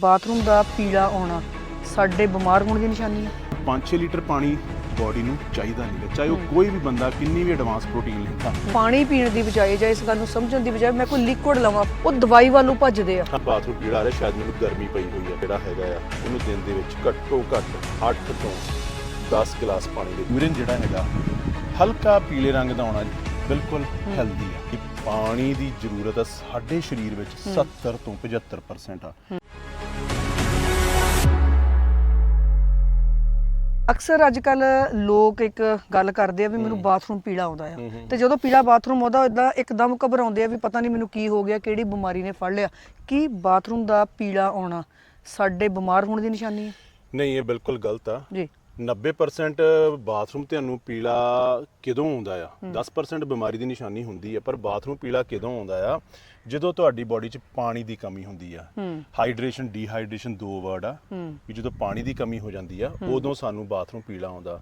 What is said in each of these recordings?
Bathroom ਦਾ ਪੀਲਾ ਆਉਣਾ ਸਾਡੇ ਬਿਮਾਰ ਹੋਣ ਦੀ ਨਿਸ਼ਾਨੀ ਹੈ। 5-6 ਲੀਟਰ ਪਾਣੀ ਬਾਡੀ ਨੂੰ ਚਾਹੀਦਾ ਨਹੀਂ ਚਾਹੇ ਉਹ ਕੋਈ ਵੀ ਬੰਦਾ ਕਿੰਨੀ ਵੀ ਐਡਵਾਂਸ ਪ੍ਰੋਟੀਨ ਲੈਂਦਾ ਪਾਣੀ ਪੀਣ ਦੀ ਬਜਾਏ ਜਾਂ ਇਸ ਗੱਲ ਨੂੰ ਸਮਝਣ ਦੀ ਬਜਾਏ ਮੈਂ ਕੋਈ ਲਿਕੁਇਡ ਲਵਾਂ ਉਹ ਦਵਾਈ ਵੱਲੋਂ ਭੱਜਦੇ ਆ। ਬਾਥਰੂਮ ਪੀੜਾ ਆ ਰਿਹਾ ਸ਼ਾਇਦ ਮੈਨੂੰ ਗਰਮੀ ਪਈ ਹੋਈ ਹੈ ਜਿਹੜਾ ਹੈਗਾ ਆ ਉਹਨੂੰ ਦਿਨ ਦੇ ਵਿੱਚ ਘੱਟੋ ਘੱਟ 8 ਤੋਂ 10 ਗਲਾਸ ਪਾਣੀ ਦੇ ਯੂਰਿਨ ਜਿਹੜਾ ਹੈਗਾ ਹਲਕਾ ਪੀਲੇ ਰੰਗ ਦਾ ਆਉਣਾ। ਬਿਲਕੁਲ ਹੈਲਦੀ ਆ। ਕਿ ਪਾਣੀ ਦੀ ਜ਼ਰੂਰਤ ਆ ਸਾਡੇ ਸਰੀਰ ਵਿੱਚ 70 ਤੋਂ 75% ਆ। ਅਕਸਰ ਅੱਜ ਕੱਲ ਲੋਕ ਇੱਕ ਗੱਲ ਕਰਦੇ ਆ ਵੀ ਮੈਨੂੰ ਬਾਥਰੂਮ ਪੀਲਾ ਆਉਂਦਾ ਆ। ਤੇ ਜਦੋਂ ਪੀਲਾ ਬਾਥਰੂਮ ਆਉਂਦਾ ਇਦਾਂ ਇੱਕਦਮ ਘਬਰਾਉਂਦੇ ਆ ਵੀ ਪਤਾ ਨਹੀਂ ਮੈਨੂੰ ਕੀ ਹੋ ਗਿਆ ਕਿਹੜੀ ਬਿਮਾਰੀ ਨੇ ਫੜ ਲਿਆ। ਕੀ ਬਾਥਰੂਮ ਦਾ ਪੀਲਾ ਆਉਣਾ ਸਾਡੇ ਬਿਮਾਰ ਹੋਣ ਦੀ ਨਿਸ਼ਾਨੀ ਹੈ? ਨਹੀਂ ਇਹ ਬਿਲਕੁਲ ਗਲਤ ਆ। ਜੀ। 90% ਬਾਥਰੂਮ ਤੁਹਾਨੂੰ ਪੀਲਾ ਕਿਦੋਂ ਆਉਂਦਾ ਆ? 10% ਬਿਮਾਰੀ ਦੀ ਨਿਸ਼ਾਨੀ ਹੁੰਦੀ ਆ ਪਰ ਬਾਥਰੂਮ ਪੀਲਾ ਕਿਦੋਂ ਆਉਂਦਾ ਆ? ਜਦੋਂ ਤੁਹਾਡੀ ਬਾਡੀ 'ਚ ਪਾਣੀ ਦੀ ਕਮੀ ਹੁੰਦੀ ਆ। ਹਾਈਡਰੇਸ਼ਨ ਡੀਹਾਈਡਰੇਸ਼ਨ ਦੋ ਵਰਡ ਆ। ਵੀ ਜਦੋਂ ਪਾਣੀ ਦੀ ਕਮੀ ਹੋ ਜਾਂਦੀ ਆ ਉਦੋਂ ਸਾਨੂੰ ਬਾਥਰੂਮ ਪੀਲਾ ਆਉਂਦਾ।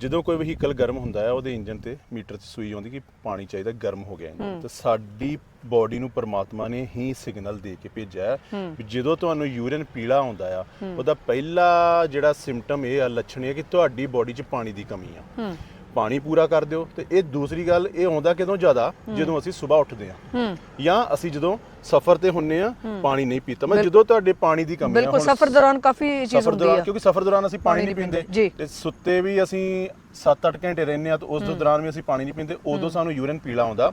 ਜਦੋਂ ਕੋਈ ਵਹੀਕਲ ਗਰਮ ਹੁੰਦਾ ਆ ਉਹਦੇ ਇੰਜਨ ਤੇ ਮੀਟਰ 'ਚ ਸੂਈ ਆਉਂਦੀ ਕਿ ਪਾਣੀ ਚਾਹੀਦਾ ਗਰਮ ਹੋ ਗਿਆ ਇੰਜਨ ਤੇ ਸਾਡੀ ਬਾਡੀ ਨੂੰ ਪਰਮਾਤਮਾ ਨੇ ਹੀ ਸਿਗਨਲ ਦੇ ਕੇ ਭੇਜਿਆ ਹੈ ਵੀ ਜਦੋਂ ਤੁਹਾਨੂੰ ਯੂਰਿਨ ਪੀਲਾ ਆਉਂਦਾ ਆ ਉਹਦਾ ਪਹਿਲਾ ਜਿਹੜਾ ਸਿੰਪਟਮ ਇਹ ਆ ਲੱਛਣ ਇਹ ਕਿ ਤੁਹਾਡੀ ਬਾਡੀ 'ਚ ਪਾਣੀ ਦੀ ਕਮੀ ਆ। ਪਾਣੀ ਪੂਰਾ ਕਰ ਦਿਓ ਤੇ ਇਹ ਦੂਸਰੀ ਗੱਲ ਇਹ ਆਉਂਦਾ ਕਿਦੋਂ ਜ਼ਿਆਦਾ? ਜਦੋਂ ਅਸੀਂ ਸਵੇਰ ਉੱਠਦੇ ਹੂੰ। ਜਾਂ ਅਸੀਂ ਜਦੋਂ ਸਫ਼ਰ ਤੇ ਹੁੰਨੇ ਆ ਪਾਣੀ ਨਹੀਂ ਪੀਤਾ। ਮੈਂ ਜਦੋਂ ਤੁਹਾਡੇ ਪਾਣੀ ਦੀ ਕਮੀ ਆ ਬਿਲਕੁਲ ਸਫ਼ਰ ਦੌਰਾਨ ਕਾਫੀ ਚੀਜ਼ ਸਫ਼ਰ ਹੁੰਦੀ ਦੌਰਾਨ ਆ। ਕਿਉਂਕਿ ਸਫ਼ਰ ਦੌਰਾਨ ਅਸੀਂ ਪਾਣੀ ਨਹੀਂ ਪੀਂਦੇ। ਤੇ ਸੁੱਤੇ ਵੀ ਅਸੀਂ 7-8 ਘੰਟੇ ਰਹਿੰਦੇ ਆ ਤਾਂ ਉਸ ਦੌਰਾਨ ਵੀ ਅਸੀਂ ਪਾਣੀ ਨਹੀਂ ਪੀਂਦੇ। ਉਦੋਂ ਸਾਨੂੰ ਯੂਰਿਨ ਪੀਲਾ ਆਉਂਦਾ।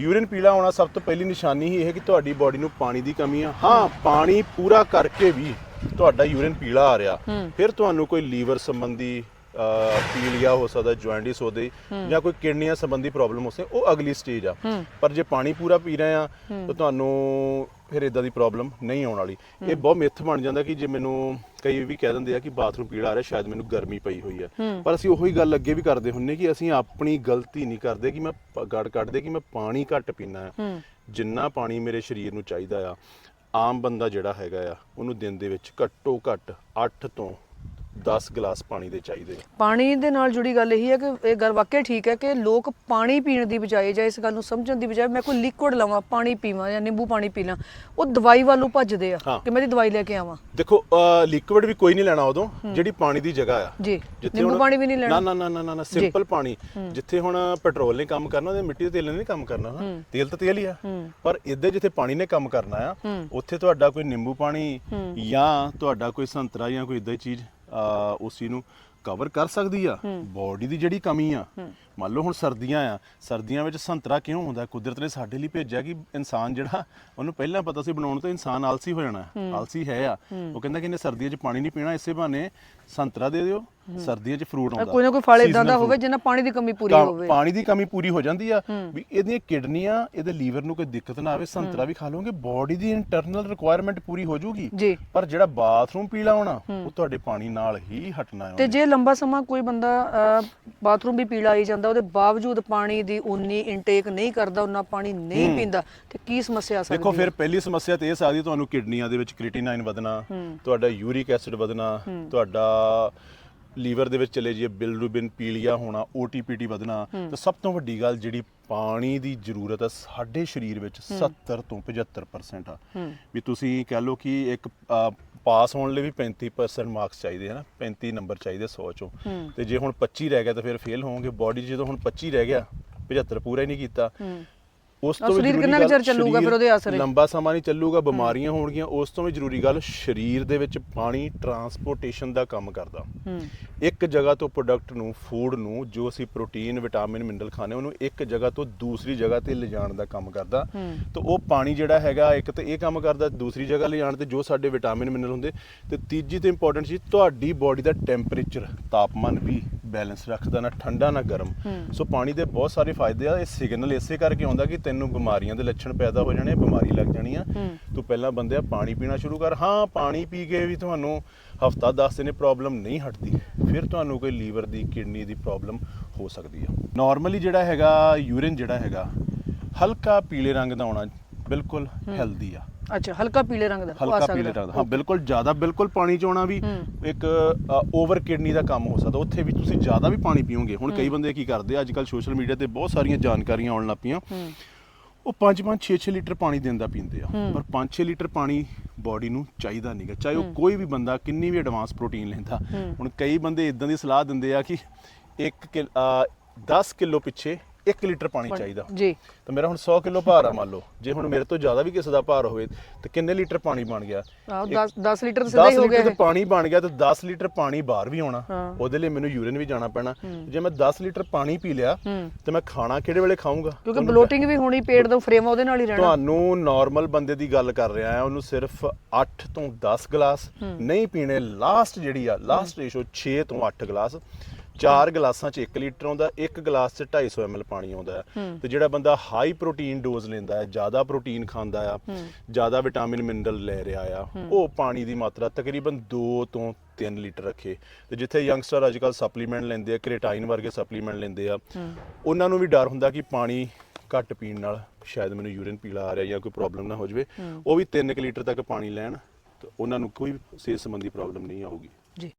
ਯੂਰਿਨ ਪੀਲਾ ਆਉਣਾ ਸਭ ਤੋਂ ਪਹਿਲੀ ਨਿਸ਼ਾਨੀ ਹੀ ਇਹ ਹੈ ਕਿ ਤੁਹਾਡੀ ਬਾਡੀ ਨੂੰ ਪਾਣੀ ਦੀ ਕਮੀ ਆ। ਹਾਂ ਪਾਣੀ ਪੂਰਾ ਕਰਕੇ ਵੀ ਤੁਹਾਡਾ ਯੂਰਿਨ ਪੀਲਾ ਆ ਰਿਹਾ। ਫਿਰ ਤੁਹਾਨੂੰ ਕੋਈ ਲੀਵਰ ਸੰਬੰਧੀ ਪੀਲੀਆ ਹੋ ਸਕਦਾ ਜੁਆਇੰਟਿਸ ਹੋਦੇ ਜਾਂ ਕੋਈ ਕਿਡਨੀਆਂ ਸੰਬੰਧੀ ਪ੍ਰੋਬਲਮ ਹੋ ਸਕਦੀ ਉਹ ਅਗਲੀ ਸਟੇਜ ਆ। ਪਰ ਜੇ ਪਾਣੀ ਪੂਰਾ ਪੀ ਰਹੇ ਆ ਤਾਂ ਤੁਹਾਨੂੰ ਫਿਰ ਇਦਾਂ ਦੀ ਪ੍ਰੋਬਲਮ ਨਹੀਂ ਆਉਣ ਵਾਲੀ। ਇਹ ਬਹੁਤ ਮਿੱਥ ਬਣ ਜਾਂਦਾ ਕਿ ਜੇ ਮੈਨੂੰ ਕਈ ਵੀ ਕਹਿ ਦਿੰਦੇ ਆ ਕਿ ਬਾਥਰੂਮ ਪੀੜਾ ਆ ਰਿਹਾ ਸ਼ਾਇਦ ਮੈਨੂੰ ਗਰਮੀ ਪਈ ਹੋਈ ਹੈ। ਪਰ ਅਸੀਂ ਉਹੀ ਗੱਲ ਅੱਗੇ ਵੀ ਕਰਦੇ ਹੁੰਨੇ ਕਿ ਅਸੀਂ ਆਪਣੀ ਗਲਤੀ ਨਹੀਂ ਕਰਦੇ ਕਿ ਮੈਂ ਗੜ ਕੱਢਦੇ ਕਿ ਮੈਂ ਪਾਣੀ ਘੱਟ ਪੀਣਾ ਹੈ। ਜਿੰਨਾ ਪਾਣੀ ਮੇਰੇ ਸਰੀਰ ਨੂੰ ਚਾਹੀਦਾ ਆ ਆਮ ਬੰਦਾ ਜਿਹੜਾ ਹੈਗਾ ਆ ਉਹਨੂੰ ਦਿਨ ਦੇ ਵਿੱਚ ਘੱਟੋ ਘੱਟ 8 ਤੋਂ 10 ਗਲਾਸ ਪਾਣੀ ਦੇ ਚਾਹੀਦੇ ਪਾਣੀ ਦੇ ਨਾਲ ਜੁੜੀ ਗੱਲ ਇਹੀ ਹੈ ਕਿ ਇਹ ਗੱਲ ਵਾਕਿਆ ਠੀਕ ਹੈ ਕਿ ਲੋਕ ਪਾਣੀ ਪੀਣ ਦੀ ਬਜਾਏ ਜਾਂ ਇਸ ਗੱਲ ਨੂੰ ਸਮਝਣ ਦੀ ਬਜਾਏ ਮੈਂ ਕੋਈ ਲਿਕੁਇਡ ਲਵਾਂ ਪਾਣੀ ਪੀਵਾਂ ਜਾਂ ਨਿੰਬੂ ਪਾਣੀ ਪੀ ਲਾਂ ਉਹ ਦਵਾਈ ਵੱਲੋਂ ਭੱਜਦੇ ਆ। ਕਿ ਮੈਂ ਦੀ ਦਵਾਈ ਲੈ ਕੇ ਆਵਾਂ। ਦੇਖੋ ਲਿਕਵਿਡ ਵੀ ਕੋਈ ਨਹੀਂ ਲੈਣਾ ਉਦੋਂ ਜਿਹੜੀ ਪਾਣੀ ਦੀ ਜਗ੍ਹਾ ਆ। ਜੀ। ਜਿੱਥੇ ਨਿੰਬੂ ਪਾਣੀ ਵੀ ਨਹੀਂ ਲੈਣਾ। ਨਾ ਨਾ ਨਾ ਨਾ ਨਾ ਸਿੰਪਲ ਪਾਣੀ। ਜਿੱਥੇ ਹੁਣ ਪੈਟਰੋਲ ਨੇ ਕੰਮ ਕਰਨਾ ਉਹਦੇ ਮਿੱਟੀ ਦੇ ਤੇਲ ਨੇ ਨਹੀਂ ਕੰਮ ਕਰਨਾ ਨਾ। ਤੇਲ ਤਾਂ ਤੇਲ ਹੀ ਆ। ਪਰ ਇੱਧਰ ਜਿੱਥੇ ਪਾਣੀ ਨੇ ਕੰਮ ਕਰਨਾ ਆ ਉੱਥੇ ਤੁਹਾਡਾ ਕੋਈ ਨਿੰਬੂ ਪਾਣੀ ਜਾਂ ਤੁਹਾਡਾ ਕੋਈ ਸੰਤਰਾ ਜਾਂ ਕੋਈ ਇਦਾਂ ਦੀ ਚੀਜ਼ ਉਸ ਚੀਜ਼ ਨੂੰ ਕਵਰ ਕਰ ਸਕਦੀ ਆ। ਬਾਡੀ ਦੀ ਜਿਹੜੀ ਕਮੀ ਆ ਮੰਨ ਲਓ ਹੁਣ ਸਰਦੀਆਂ ਆ ਸਰਦੀਆਂ ਵਿੱਚ ਸੰਤਰਾ ਕਿਉਂ ਹੁੰਦਾ? ਕੁਦਰਤ ਨੇ ਸਾਡੇ ਲਈ ਭੇਜਿਆ ਕਿ ਇਨਸਾਨ ਜਿਹੜਾ ਉਹਨੂੰ ਪਹਿਲਾਂ ਪਤਾ ਸੀ ਬਣਾਉਣ ਤੋਂ ਇਨਸਾਨ ਆਲਸੀ ਹੋ ਜਾਣਾ ਆਲਸੀ ਹੈ ਆ। ਉਹ ਕਹਿੰਦਾ ਕਿ ਇਹਨੇ ਸਰਦੀਆਂ 'ਚ ਪਾਣੀ ਨਹੀਂ ਪੀਣਾ ਇਸੇ ਬਹਾਨੇ ਸੰਤਰਾ ਦੇ ਦਿਓ। ਸਰਦੀਆਂ 'ਚ ਫਰੂਟ ਆਉਂਦਾ। ਕੋਈ ਨਾ ਕੋਈ ਫਲ ਇਦਾਂ ਦਾ ਹੋਵੇ। ਜਿੰਨਾ ਪਾਣੀ ਦੀ ਕਮੀ ਪੂਰੀ ਹੋਵੇ। ਪਾਣੀ ਦੀ ਕਮੀ ਪੂਰੀ ਹੋ ਜਾਂਦੀ ਆ ਵੀ ਇਹਦੀਆਂ ਕਿਡਨੀਆਂ ਇਹਦੇ ਲੀਵਰ ਨੂੰ ਕੋਈ ਦਿੱਕਤ ਨਾ ਆਵੇ ਸੰਤਰਾ ਵੀ ਖਾ ਲਓਗੇ ਬਾਡੀ ਦੀ ਇੰਟਰਨਲ ਰਿਕੁਆਇਰਮੈਂਟ ਪੂਰੀ ਹੋ ਜਾਊਗੀ। ਪਰ ਜਿਹੜਾ ਬਾਥਰੂਮ ਪੀਲਾ ਹੋਣਾ ਉਹ ਤੁਹਾਡੇ ਪਾਣੀ ਨਾਲ ਹੀ ਹਟਣਾ ਹੈ ਤੇ ਜੇ ਲੰਬਾ ਸਮਾਂ ਕੋਈ ਬੰਦਾ ਬਾਥਰੂਮ ਵੀ ਪੀਲਾ ਆਈ ਜਾਂਦਾ ਉਹਦੇ ਬਾਵਜੂਦ ਪਾਣੀ ਦੀ ਉਨੀ ਇਨਟੇਕ ਨਹੀਂ ਕਰਦਾ ਉਹਨਾਂ ਪਾਣੀ ਨਹੀਂ ਪੀਂਦਾ ਤੇ ਕੀ ਸਮੱਸਿਆ ਆ ਸਕਦੀ ਦੇਖੋ? ਫਿਰ ਪਹਿਲੀ ਸਮੱਸਿਆ ਤੇ ਇਹ ਸਕਦੀ ਤੁਹਾਨੂੰ ਕਿਡਨੀਆਂ ਦੇ ਵਿੱਚ ਕ੍ਰੀਟੀਨਾਈਨ ਵਧਣਾ ਤੁਹਾਡਾ ਯੂਰਿਕ ਐਸਿਡ ਵਧਣਾ ਤੁਹਾਡਾ ਲੀਵਰ ਦੇ ਵਿੱਚ ਚਲੇ ਜਾਈਏ ਬਿਲਰੂਬਿਨ ਪੀਲੀਆ ਹੋਣਾ OTPT ਵਧਣਾ ਤੇ ਸਭ ਤੋਂ ਵੱਡੀ ਗੱਲ ਜਿਹੜੀ ਪਾਣੀ ਦੀ ਜ਼ਰੂਰਤ ਹੈ ਸਾਡੇ ਸਰੀਰ ਵਿੱਚ 70 ਤੋਂ 75% ਆ। ਵੀ ਤੁਸੀਂ ਕਹਿ ਲਓ ਕਿ ਇੱਕ ਪਾਸ ਹੋਣ ਲਈ ਵੀ 35% ਮਾਰਕਸ ਚਾਹੀਦੇ ਹਨ 35 ਨੰਬਰ ਚਾਹੀਦੇ 100 ਚੋਂ। ਤੇ ਜੇ ਹੁਣ 25 ਰਹਿ ਗਿਆ ਤਾਂ ਫਿਰ ਫੇਲ ਹੋਵੋਗੇ। ਬਾਡੀ ਜਦੋਂ ਹੁਣ 25 ਰਹਿ ਗਿਆ 75 ਪੂਰਾ ਹੀ ਨਹੀਂ ਕੀਤਾ। ਉਸ ਤੋਂ ਵੀ ਸਰੀਰ ਕਿੰਨਾ ਕੁ ਚਿਰ ਚੱਲੂਗਾ ਫਿਰ ਉਹਦੇ ਅਸਰ? ਲੰਬਾ ਸਮਾਂ ਨਹੀਂ ਚੱਲੂਗਾ ਬਿਮਾਰੀਆਂ ਹੋਣਗੀਆਂ ਉਸ ਤੋਂ ਵੀ ਜ਼ਰੂਰੀ ਗੱਲ ਸਰੀਰ ਦੇ ਵਿੱਚ ਪਾਣੀ ਟਰਾਂਸਪੋਰਟੇਸ਼ਨ ਦਾ ਕੰਮ ਕਰਦਾ। ਇੱਕ ਜਗ੍ਹਾ ਤੋਂ ਪ੍ਰੋਡਕਟ ਨੂੰ ਫੂਡ ਨੂੰ ਜੋ ਅਸੀਂ ਪ੍ਰੋਟੀਨ ਵਿਟਾਮਿਨ ਮਿਨਰਲ ਖਾਣੇ ਉਹਨੂੰ ਇੱਕ ਜਗ੍ਹਾ ਤੋਂ ਦੂਸਰੀ ਜਗ੍ਹਾ ਤੇ ਲਿਜਾਣ ਦਾ ਕੰਮ ਕਰਦਾ। ਤਾਂ ਉਹ ਪਾਣੀ ਜਿਹੜਾ ਹੈਗਾ ਇੱਕ ਤੇ ਇਹ ਕੰਮ ਕਰਦਾ ਦੂਸਰੀ ਜਗ੍ਹਾ ਲਿਜਾਣ ਤੇ ਜੋ ਸਾਡੇ ਵਿਟਾਮਿਨ ਮਿਨਰਲ ਹੁੰਦੇ। ਤੇ ਤੀਜੀ ਤੇ ਇੰਪੋਰਟੈਂਟ ਚੀਜ਼ ਤੁਹਾਡੀ ਬਾਡੀ ਦਾ ਟੈਂਪਰੇਚਰ ਤਾਪਮਾਨ ਵੀ ਬੈਲੈਂਸ ਰੱਖਦਾ ਨਾ ਠੰਡਾ ਨਾ ਗਰਮ। ਸੋ ਪਾਣੀ ਦੇ ਬਹੁਤ ਸਾਰੇ ਫਾਇਦੇ ਆ ਇਹ ਸਿਗਨਲ ਇਸੇ ਕਰਕੇ ਆਉਂਦਾ ਕਿ ਤੈਨੂੰ ਬਿਮਾਰੀਆਂ ਦੇ ਲੱਛਣ ਪੈਦਾ ਹੋ ਜਾਣੇ ਬਿਮਾਰੀ ਲੱਗ ਜਾਣੀ ਆ। ਤੂੰ ਪਹਿਲਾਂ ਬੰਦਿਆ ਪਾਣੀ ਪੀਣਾ ਸ਼ੁਰੂ ਕਰ। ਹਾਂ ਪਾਣੀ ਪੀ ਕੇ ਵੀ ਤੁਹਾਨੂੰ ਹਫਤਾ 10 ਦਿਨ ਪ੍ਰੋਬਲਮ ਨਹੀਂ ਹਟਦੀ। ਫਿਰ ਤੁਹਾਨੂੰ ਕੋਈ ਲੀਵਰ ਦੀ ਕਿਡਨੀ ਦੀ ਪ੍ਰੋਬਲਮ ਹੋ ਸਕਦੀ ਆ। ਨਾਰਮਲੀ ਜਿਹੜਾ ਹੈਗਾ ਯੂਰਿਨ ਜਿਹੜਾ ਹੈਗਾ ਹਲਕਾ ਪੀਲੇ ਰੰਗ ਦਾ ਆਉਣਾ ਬਿਲਕੁਲ ਹੈਲਦੀ ਆ। ਅੱਛਾ ਹਲਕਾ ਪੀਲੇ ਰੰਗ ਦਾ ਹਲਕਾ। ਪੀਲੇ ਰੰਗ ਦਾ। ਹਾਂ ਬਿਲਕੁਲ ਜ਼ਿਆਦਾ ਬਿਲਕੁਲ ਪਾਣੀ ਚ ਆਉਣਾ ਵੀ ਇੱਕ ਓਵਰ ਕਿਡਨੀ ਦਾ ਕੰਮ ਹੋ ਸਕਦਾ। ਉੱਥੇ ਵੀ ਤੁਸੀਂ ਜ਼ਿਆਦਾ ਵੀ ਪਾਣੀ ਪੀਓਗੇ। ਹੁਣ ਕਈ ਬੰਦੇ ਕੀ ਕਰਦੇ ਆ ਅੱਜ ਕੱਲ ਸੋਸ਼ਲ ਮੀਡੀਆ ਤੇ ਬਹੁਤ ਸਾਰੀਆਂ ਜਾਣਕਾਰੀਆਂ ਆਉਣ ਲੱਗ ਪਈਆਂ। ਉਹ 5-5 6-6 ਲੀਟਰ ਪਾਣੀ ਦਿਨ ਦਾ ਪੀਂਦੇ ਆ। ਪਰ 5-6 ਲੀਟਰ ਪਾਣੀ ਬਾਡੀ ਨੂੰ ਚਾਹੀਦਾ ਨਹੀਂਗਾ ਚਾਹੇ ਉਹ ਕੋਈ ਵੀ ਬੰਦਾ ਕਿੰਨੀ ਵੀ ਐਡਵਾਂਸ ਪ੍ਰੋਟੀਨ ਲੈਂਦਾ। ਹੁਣ ਕਈ ਬੰਦੇ ਇਦਾਂ ਦੀ ਸਲਾਹ ਦਿੰਦੇ ਆ ਕਿ 1 10 ਕਿਲੋ ਪਿੱਛੇ 1 ਲੀਟਰ ਪਾਣੀ ਚਾਹੀਦਾ। ਜੀ। ਤਾਂ ਮੇਰਾ ਹੁਣ 100 ਕਿਲੋ ਭਾਰ ਆ ਮੰਨ ਲਓ। ਜੇ ਹੁਣ ਮੇਰੇ ਤੋਂ ਜ਼ਿਆਦਾ ਵੀ ਕਿਸੇ ਦਾ ਭਾਰ ਹੋਵੇ ਤੇ ਕਿੰਨੇ ਲੀਟਰ ਪਾਣੀ ਬਣ ਗਿਆ? ਆਹ ਇੱਕ- 10 10 ਲੀਟਰ ਸਿੱਧਾ ਹੀ 10 ਹੋ ਗਿਆ ਲੀਟਰ ਇਹ। ਪਾਣੀ ਬਣ ਗਿਆ ਤੇ 10 ਲੀਟਰ ਪਾਣੀ ਬਾਹਰ ਵੀ ਆਉਣਾ। ਉਹਦੇ ਲਈ ਮੈਨੂੰ ਯੂਰਿਨ ਵੀ ਜਾਣਾ ਪੈਣਾ। ਜੇ ਮੈਂ 10 ਲੀਟਰ ਪਾਣੀ ਪੀ ਲਿਆ ਤੇ ਮੈਂ ਖਾਣਾ ਕਿਹੜੇ ਵੇਲੇ ਖਾਊਂਗਾ? ਕਿਉਂਕਿ ਬਲੋਟਿੰਗ ਵੀ ਹੋਣੀ ਪੇਟ ਦਾ ਫਰੇਮ ਉਹਦੇ ਨਾਲ ਹੀ ਰਹਿਣਾ। ਤੁਹਾਨੂੰ ਨਾਰਮਲ ਬੰਦੇ ਦੀ ਗੱਲ ਕਰ ਰਿਹਾ ਆ ਉਹਨੂੰ ਸਿਰਫ 8 ਤੋਂ 10 ਗਲਾਸ ਨਹੀਂ ਪੀਣੇ ਲਾਸਟ ਜਿਹੜੀ ਆ ਲਾਸਟ ਰੇਸ਼ੋ 6 ਤੋਂ 8 ਗਲਾਸ। ਚਾਰ ਗਲਾਸਾਂ 'ਚ 1 ਲੀਟਰ ਆਉਂਦਾ ਇੱਕ ਗਲਾਸ 'ਚ 250 ml ਪਾਣੀ ਆਉਂਦਾ ਤੇ ਜਿਹੜਾ ਬੰਦਾ ਹਾਈ ਪ੍ਰੋਟੀਨ ਡੋਜ਼ ਲੈਂਦਾ ਹੈ ਜ਼ਿਆਦਾ ਪ੍ਰੋਟੀਨ ਖਾਂਦਾ ਆ ਜ਼ਿਆਦਾ ਵਿਟਾਮਿਨ ਮਿਨਰਲ ਲੈ ਰਿਹਾ ਆ ਉਹ ਪਾਣੀ ਦੀ ਮਾਤਰਾ ਤਕਰੀਬਨ 2 ਤੋਂ 3 ਲੀਟਰ ਰੱਖੇ। ਤੇ ਜਿੱਥੇ ਯੰਗਸਟਰ ਅੱਜਕੱਲ ਸਪਲੀਮੈਂਟ ਲੈਂਦੇ ਆ ਕ੍ਰੇਟਾਈਨ ਵਰਗੇ ਸਪਲੀਮੈਂਟ ਲੈਂਦੇ ਆ ਉਹਨਾਂ ਨੂੰ ਵੀ ਡਰ ਹੁੰਦਾ ਕਿ ਪਾਣੀ ਘੱਟ ਪੀਣ ਨਾਲ ਸ਼ਾਇਦ ਮੈਨੂੰ ਯੂਰਿਨ ਪੀਲਾ ਆ ਰਿਹਾ ਜਾਂ ਕੋਈ ਪ੍ਰੋਬਲਮ ਨਾ ਹੋ ਜਾਵੇ। ਉਹ ਵੀ 3 ਲੀਟਰ ਤੱਕ ਪਾਣੀ ਲੈਣ ਤੇ ਉਹਨਾਂ ਨੂੰ ਕੋਈ ਸਿਹਤ ਸੰਬੰਧੀ ਪ੍ਰੋਬਲਮ ਨਹੀਂ ਆਊਗੀ।